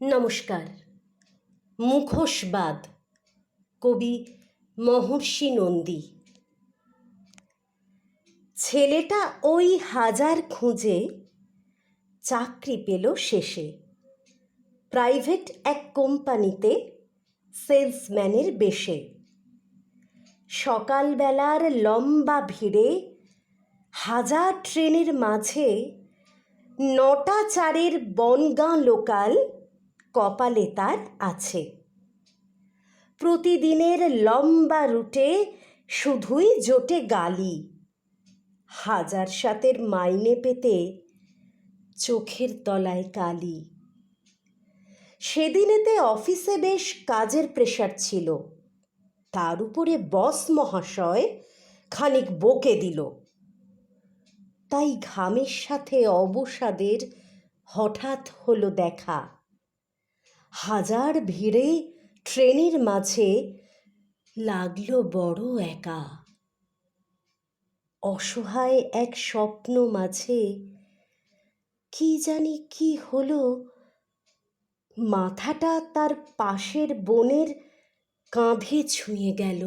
নমস্কার। মুখোশবাদ। কবি মহর্ষি নন্দী। ছেলেটা ওই হাজার খুঁজে চাকরি পেল শেষে। প্রাইভেট এক কোম্পানিতে সেলসম্যানের বেশে। সকালবেলার লম্বা ভিড়ে হাজার ট্রেনের মাঝে নটা চারের বনগাঁ লোকাল কপালে তার আছে। প্রতিদিনের লম্বা রুটে শুধুই জোটে গালি। হাজার সাতের মাইনে পেতে চোখের তলায় কালি। সেদিনেতে অফিসে বেশ কাজের প্রেশার ছিল। তার উপরে বস মহাশয় খানিক বকে দিল। তাই ঘামের সাথে অবসাদের হঠাৎ হলো দেখা। হাজার ভিড়ে ট্রেনের মাঝে লাগল বড় একা। অসহায় এক স্বপ্ন মাঝে কি জানি কি হলো, মাথাটা তার পাশের বনের কাঁধে ছুঁয়ে গেল।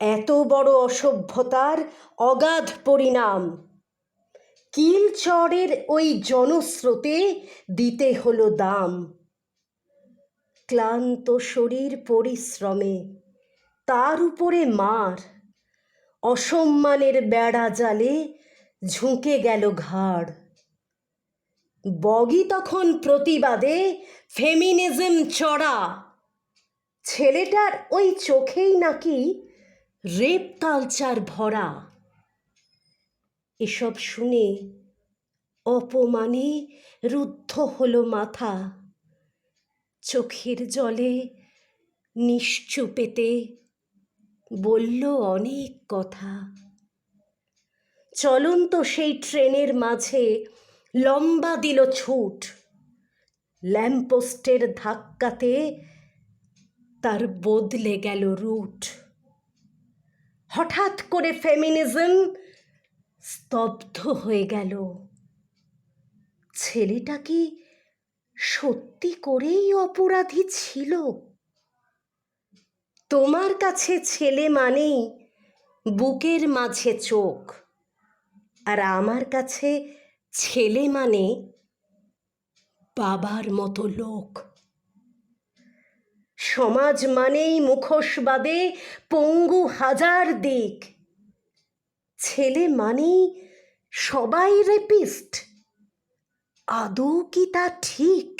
এত বড় অসভ্যতার অগাধ পরিণাম কিলচরের ওই জনস্রোতে দিতে হলো দাম। ক্লান্ত শরীর পরিশ্রমে, তার উপরে মার। অসম্মানের বেড়া জালে ঝুঁকে গেল ঘাড়। বগি তখন প্রতিবাদে ফেমিনিজম চড়া। ছেলেটার ওই চোখেই নাকি রেপ কালচার ভরা। এসব শুনে অপমানে রুদ্ধ হলো মাথা। চোখের জলে নিশ্চুপেতে বলল অনেক কথা। চলন্ত সেই ট্রেনের মাঝে লম্বা দিল ছুট। ল্যাম্পপোস্টের ধাক্কাতে তার বদলে গেল রুট। হঠাৎ করে ফেমিনিজম স্তব্ধ হয়ে গেল। ছেলেটা কি সত্যি করেই অপরাধী ছিল? তোমার কাছে ছেলে মানেই বুকের মাঝে চোখ, আর আমার কাছে ছেলে মানে বাবার মতো লোক। সমাজ মানেই মুখোশবাদে পঙ্গু হাজার দিক ছেলে মানেই সবাই রেপিস্ট আদৌ কি তা ঠিক?